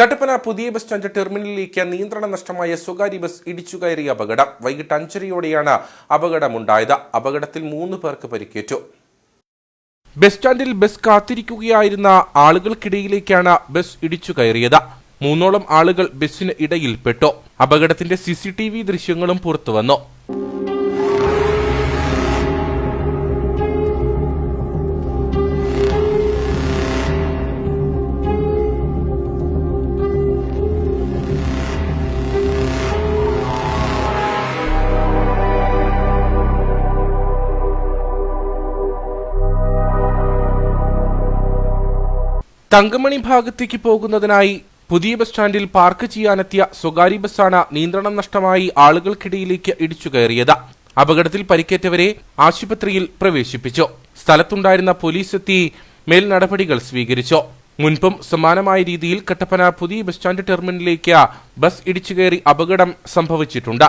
കട്ടപ്പന പുതിയ bus stand ടെർമിനലിലേക്ക് നിയന്ത്രണ നഷ്ടമായ സ്വകാര്യ ബസ് ഇടിച്ചുകയറിയ അപകടം. വൈകിട്ട് അഞ്ചരയോടെയാണ് അപകടമുണ്ടായത്. അപകടത്തിൽ മൂന്ന് പേർക്ക് പരിക്കേറ്റു. ബസ് സ്റ്റാൻഡിൽ ബസ് കാത്തിരിക്കുകയായിരുന്ന ആളുകൾക്കിടയിലേക്കാണ് ബസ് ഇടിച്ചു കയറിയത്. മൂന്നോളം ആളുകൾ ബസ്സിന് ഇടയിൽപ്പെട്ടു. അപകടത്തിന്റെ സിസിടിവി ദൃശ്യങ്ങളും പുറത്തുവന്നു. തങ്കമണി ഭാഗത്തേക്ക് പോകുന്നതിനായി പുതിയ ബസ് സ്റ്റാൻഡിൽ പാർക്ക് ചെയ്യാനെത്തിയ സ്വകാര്യ ബസ്സാണ് നിയന്ത്രണം നഷ്ടമായി ആളുകൾക്കിടയിലേക്ക് ഇടിച്ചു കയറിയത്. അപകടത്തിൽ പരിക്കേറ്റവരെ ആശുപത്രിയിൽ പ്രവേശിപ്പിച്ചു. സ്ഥലത്തുണ്ടായിരുന്ന പോലീസ് എത്തി മേൽ നടപടികൾ സ്വീകരിച്ചു. മുൻപും സമാനമായ രീതിയിൽ കട്ടപ്പന പുതിയ ബസ് സ്റ്റാൻഡ് ടെർമിനലിലേക്ക് ബസ് ഇടിച്ചു കയറി അപകടം സംഭവിച്ചിട്ടുണ്ട്.